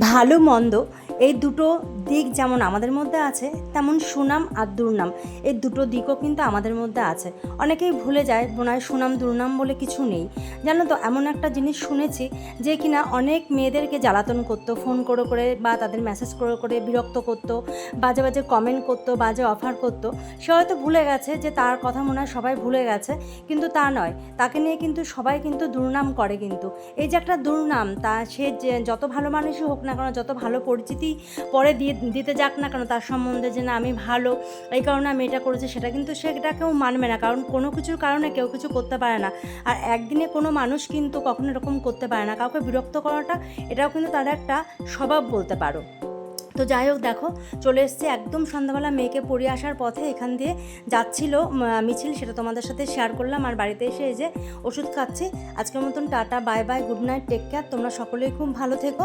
ভালো মন্দ এই দুটো দিক যেমন আমাদের মধ্যে আছে, তেমন সুনাম আর দুর্নাম। এই দুটো দিকও কিন্তু আমাদের মধ্যে আছে। অনেকেই ভুলে যায় বোনায় সুনাম, দুর্নাম বলে কিছু নেই। জানো তো, এমন একটা জিনিস শুনেছি যে কিনা অনেক মেয়েদেরকে জ্বালাতন করতো, ফোন করে করে বা তাদের মেসেজ করে করে বিরক্ত করতো, বাজে বাজে কমেন্ট করতো, বাজে অফার করতো। সে হয়তো ভুলে গেছে যে তার কথা মনে হয় সবাই ভুলে গেছে, কিন্তু তা নয়। তাকে নিয়ে কিন্তু সবাই কিন্তু দুর্নাম করে কিন্তু। এই যে একটা দুর্নাম, তা সে যত ভালো মানুষই হোক না কেন, যত ভালো পরিচিতি পরে দিয়ে দিতে যাক না কেন, তার সম্বন্ধে যে না আমি ভালো, এই কারণে আমি এটা করেছি, সেটা কিন্তু সেটা কেউ মানবে না, কারণ কোনো কিছুর কারণে কেউ কিছু করতে পারে না। আর একদিনে কোনো মানুষ কিন্তু কখনো এরকম করতে পারে না, কাউকে বিরক্ত করাটা, এটাও কিন্তু তার একটা স্বভাব বলতে পারো। তো যাই হোক, দেখো, চলে এসছে একদম সন্ধ্যাবেলা মেয়েকে পড়িয়ে আসার পথে, এখান দিয়ে যাচ্ছিল মিছিল, সেটা তোমাদের সাথে শেয়ার করলাম, আর বাড়িতে এসে এই যে ওষুধ খাচ্ছি। আজকের মতন tata bye bye good night take care তোমরা সকলেই খুব ভালো থেকো।